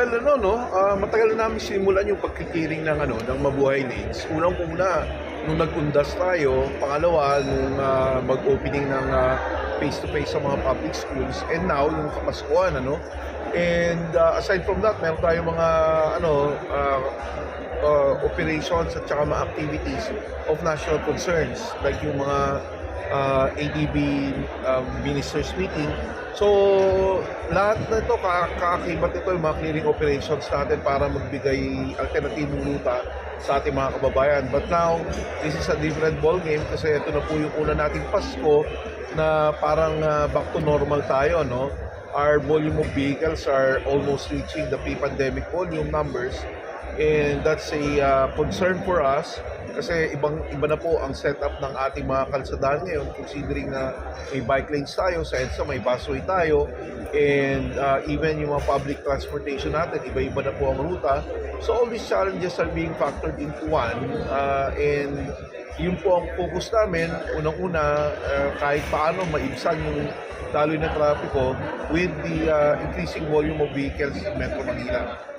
Well, ano, no, ah, matagal na namin simulan yung pagkikiring ng, ano, ng mabuhay lanes. Unang-una, nung nag-undas tayo. Pangalawa, nung ah, mag-opening ng ah, face-to-face sa mga public schools. And now, yung Kapaskuhan, ano. And ah, aside from that, meron tayong mga, ano, ah, ah, operations at saka mga activities of national concerns. Like yung mga uh, ADB um, ministers meeting. So, lahat na ito, ka- kaakibat ito yung mga clearing operations natin para magbigay alternatibong ruta sa ating mga kababayan. But now, this is a different ball game kasi ito na po yung una nating Pasko na parang uh, back to normal tayo, no? Our volume of vehicles are almost reaching the pre-pandemic volume numbers and that's a uh, concern for us kasi ibang iba na po ang setup ng ating mga kalsadahan ngayon. Considering na may bike lanes tayo sa EDSA may busway tayo and uh, even yung mga public transportation natin iba-iba na po ang ruta. So all these challenges are being factored into one uh, and yun po ang focus namin. Unang-una uh, kahit paano maibsan yung daloy na trapiko with the uh, increasing volume of vehicles in Metro Manila.